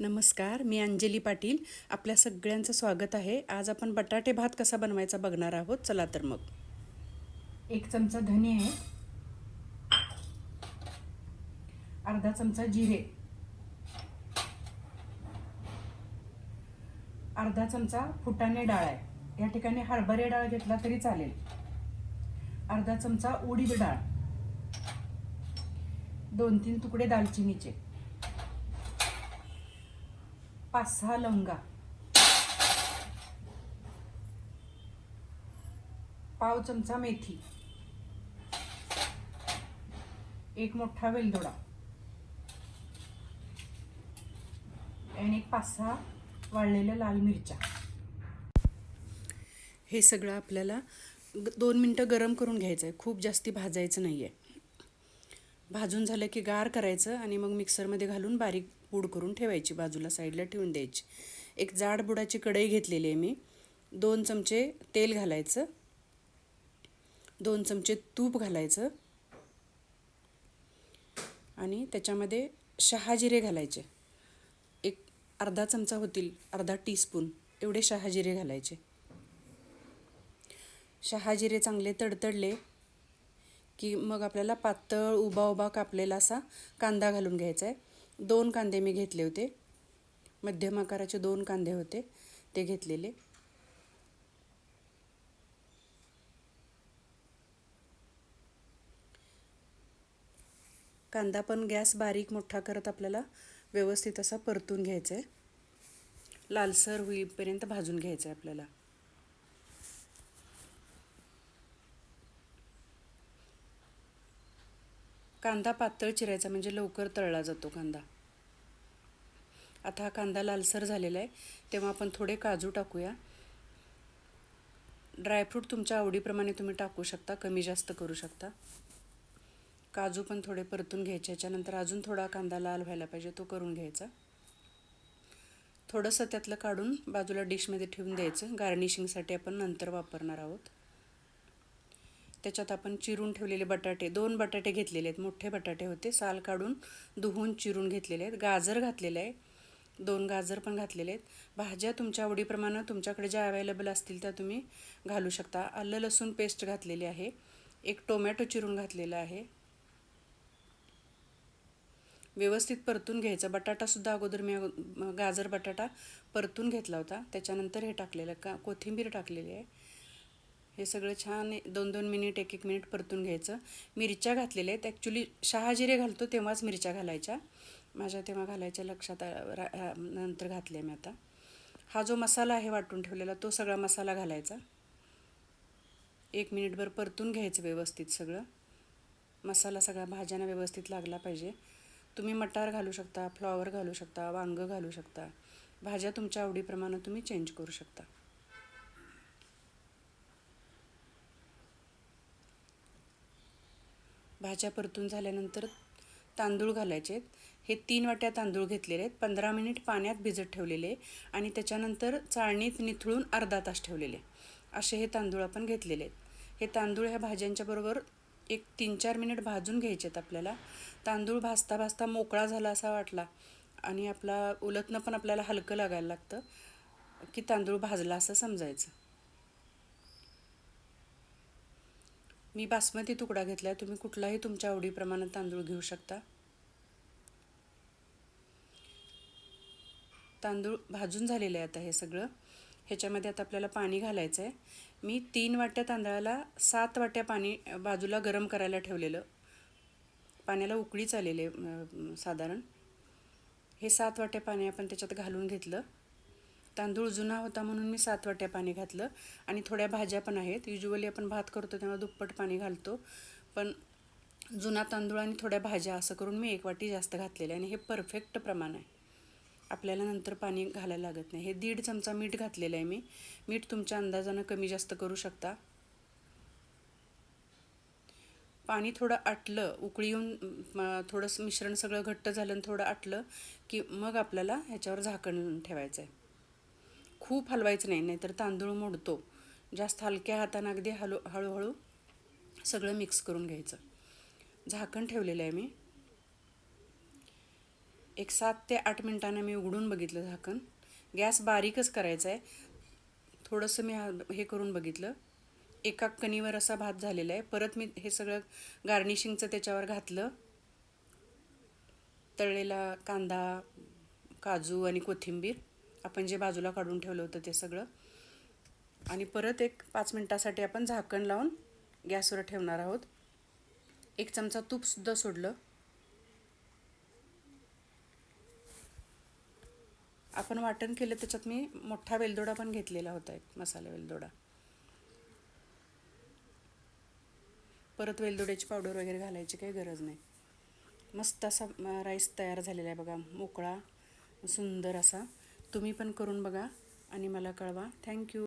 नमस्कार मी अंजली पाटील. आपल्या सगळ्यांचं स्वागत आहे. आज आपण बटाटे भात कसा बनवायचा बघणार आहोत. चला तर मग. एक चमचा धने आहे. अर्धा चमचा जिरे. अर्धा चमचा फुटाणे डाळ आहे. या ठिकाणी हरभरे डाळ घेतला तरी चालेल. अर्धा चमचा उडीद डाळ. दोन तीन तुकडे दालचिनीचे. पाच सहा लवंगा पाव चमचा मेथी. एक मोठा वेलदोडा. आणि एक पाच सहा वाळलेल्या लाल मिरच्या. हे सगळं आपल्याला दोन मिनटं गरम करून घ्यायचं आहे खूप जास्ती भाजायचं नाही आहे भाजून झालं की गार करायचं आणि मग मिक्सरमध्ये घालून बारीक पूड करून ठेवायची बाजूला साईडला ठेवून द्यायची. एक जाड बुडाची कढई घेतलेली आहे मी. दोन चमचे तेल घालायचं. दोन चमचे तूप घालायचं. आणि त्याच्यामध्ये शहाजिरे घालायचे. एक अर्धा चमचा होतील अर्धा टीस्पून एवढे शहाजिरे घालायचे. शहाजिरे चांगले तडतडले की मग आपल्याला पातळ उभा उभा कापलेला असा कांदा घालून घ्यायचा आहे. दोन कांदे मी घेतले होते. मध्यम आकाराचे दोन कांदे होते ते घेतलेले. कांदा पण गॅस बारीक मोठा करत आपल्याला व्यवस्थित असा परतून घ्यायचा आहे लालसर होईपर्यंत भाजून घ्यायचं आहे आपल्याला. कांदा पातळ चिरायचा म्हणजे लवकर तळला जातो कांदा. आता हा कांदा लालसर झालेला आहे तेव्हा आपण थोडे काजू टाकूया. ड्रायफ्रूट तुमच्या आवडीप्रमाणे तुम्ही टाकू शकता कमी जास्त करू शकता. काजू पण थोडे परतून घ्यायचे याच्यानंतर अजून थोडा कांदा लाल व्हायला पाहिजे तो करून घ्यायचा. थोडंसं त्यातलं काढून बाजूला डिशमध्ये ठेवून द्यायचं. गार्निशिंगसाठी आपण नंतर वापरणार आहोत. त्याच्यात आपण चिरून ठेवलेले बटाटे दोन बटाटे घेतलेले आहेत. मोठे बटाटे होते. साल काढून धुवून चिरून घेतलेले आहेत. गाजर घातलेले आहे. दोन गाजर पण घातलेले आहेत. भाज्या तुमच्या आवडीप्रमाणे तुमच्याकडे ज्या अवेलेबल असतील त्या तुम्ही घालू शकता. आलं लसूण पेस्ट घातलेली आहे. एक टोमॅटो चिरून घातलेला आहे. व्यवस्थित परतून घ्यायचं. बटाटासुद्धा अगोदर मी गाजर बटाटा परतून घेतला होता. त्याच्यानंतर हे टाकलेलं का कोथिंबीर टाकलेली आहे. हे सगळं छान दोन दोन मिनिट एक एक मिनिट परतून घ्यायचं. मिरच्या घातलेल्या आहेत. ॲक्च्युली शहाजिरे घालतो तेव्हाच मिरच्या घालायच्या. माझ्या तेव्हा घालायच्या लक्षात रा- नंतर घातल्या मी आता. हा जो मसाला आहे वाटून ठेवलेला तो सगळा मसाला घालायचा. एक मिनिटभर परतून घ्यायचं व्यवस्थित सगळं. मसाला सगळा भाज्यांना व्यवस्थित लागला पाहिजे. तुम्ही मटार घालू शकता फ्लॉवर घालू शकता वांगं घालू शकता. भाज्या तुमच्या आवडीप्रमाणे तुम्ही चेंज करू शकता. भाज्या परतून झाल्यानंतर तांदूळ घालायचे आहेत. हे तीन वाट्या तांदूळ घेतलेले आहेत. पंधरा मिनिट पाण्यात भिजत ठेवलेले आणि त्याच्यानंतर चाळणीत निथळून अर्धा तास ठेवलेले असे हे तांदूळ आपण घेतलेले आहेत. हे तांदूळ ह्या भाज्यांच्या बरोबर एक तीन चार मिनिट भाजून घ्यायचे आहेत आपल्याला. तांदूळ भाजता भाजता मोकळा झाला असा वाटला आणि आपला उलटणं पण आपल्याला हलकं लागायला लागतं की तांदूळ भाजला असं समजायचं. मी बासमती तुकडा घेतला आहे तुम्ही कुठलाही तुमच्या आवडीप्रमाणे तांदूळ घेऊ शकता. तांदूळ भाजून झालेले आहे आता हे सगळं. ह्याच्यामध्ये आता आपल्याला पाणी घालायचं आहे मी तीन वाट्या तांदळाला सात वाट्या पाणी बाजूला गरम करायला ठेवलेलं. पाण्याला उकळीच आलेले साधारण. हे सात वाट्या पाणी आपण त्याच्यात घालून घेतलं. तांदूळ जुना होता म्हणून मी सात वाट्या पाणी घातलं. आणि थोड्या भाज्या पण आहेत. युज्युअली आपण भात करतो तेव्हा दुप्पट पाणी घालतो. पण जुना तांदूळ आणि थोड्या भाज्या असं करून मी एक वाटी जास्त घातलेलं आहे. आणि हे परफेक्ट प्रमाण आहे. आपल्याला नंतर पाणी घालायला लागत नाही. हे दीड चमचा मीठ घातलेलं आहे मी. मीठ तुमच्या अंदाजानं कमी जास्त करू शकता. पाणी थोडं आटलं उकळी येऊन थोडंसं मिश्रण सगळं घट्ट झालं आणि थोडं आटलं की मग आपल्याला ह्याच्यावर झाकण ठेवायचं आहे खूप हलवायचं नाही नाहीतर तांदूळ मोडतो. जास्त हलक्या हातानं अगदी हळू हळूहळू सगळं मिक्स करून घ्यायचं. झाकण ठेवलेलं आहे मी. एक सात ते आठ मिनटानं मी उघडून बघितलं झाकण. गॅस बारीकच करायचा आहे. थोडंसं मी हे करून बघितलं. एका कणीवर असा भात झालेला आहे. परत मी हे सगळं गार्निशिंगचं त्याच्यावर घातलं. तळलेला कांदा काजू आणि कोथिंबीर. आपण जे बाजूला काढून ठेवलं होतं ते सगळं. आणि परत एक पाच मिनटासाठी आपण झाकण लावून गॅसवर ठेवणार आहोत. एक चमचा तूपसुद्धा सोडलं. आपण वाटण केलं त्याच्यात मी मोठा वेलदोडा पण घेतलेला होता एक मसाला वेलदोडा. परत वेलदोड्याची पावडर वगैरे घालायची काही गरज नाही. मस्त असा राईस तयार झालेला आहे बघा मोकळा सुंदर असा. तुम्ही पण करून बघा आणि मला कळवा. थँक्यू